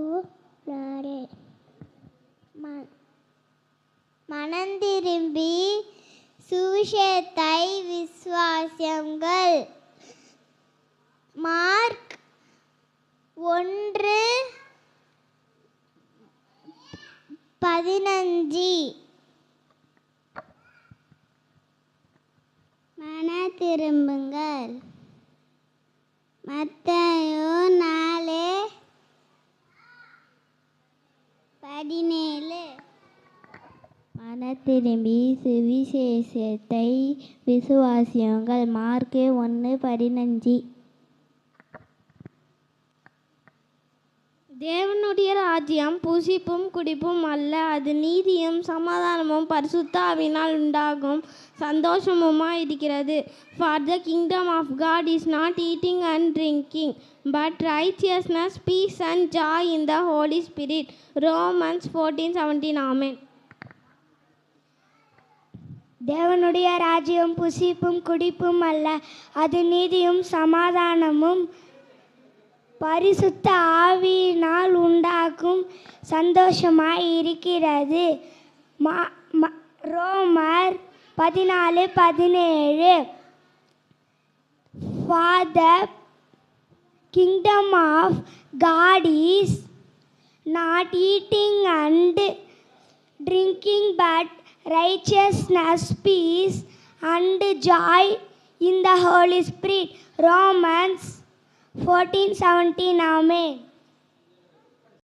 அப்போ மனந்திரும்பி சுவிசேத்தை விசுவாசியங்கள். மார்க் ஒன்று பதினஞ்சு. மன திரும்புங்கள் மற்ற பதினேழு. மன திரும்பி சுவிசேஷத்தை விசுவாசியுங்கள். மார்க்கு ஒன்று பதினஞ்சு. தேவனுடைய ராஜ்யம் புசிப்பும் குடிப்பும் அல்ல. அது நீதியும் சமாதானமும் பரிசுத்தாவினால் உண்டாகும். சந்தோஷமுமா இருக்கிறது. For the kingdom of God is not eating and drinking but righteousness peace and joy in the Holy Spirit Romans fourteen seventeen amen தேவனுடைய ராஜ்யம் புசிப்பும் குடிப்பும் அல்ல. அது நீதியும் சமாதானமும் பரிசுத்த ஆவியினால் உண்டாகும் சந்தோஷமாக இருக்கிறது. மா- ம- ரோமர் பதினாலு பதினேழு. Father kingdom of God not eating and drinking but righteousness peace and joy in the Holy spirit. Romans 1479 में।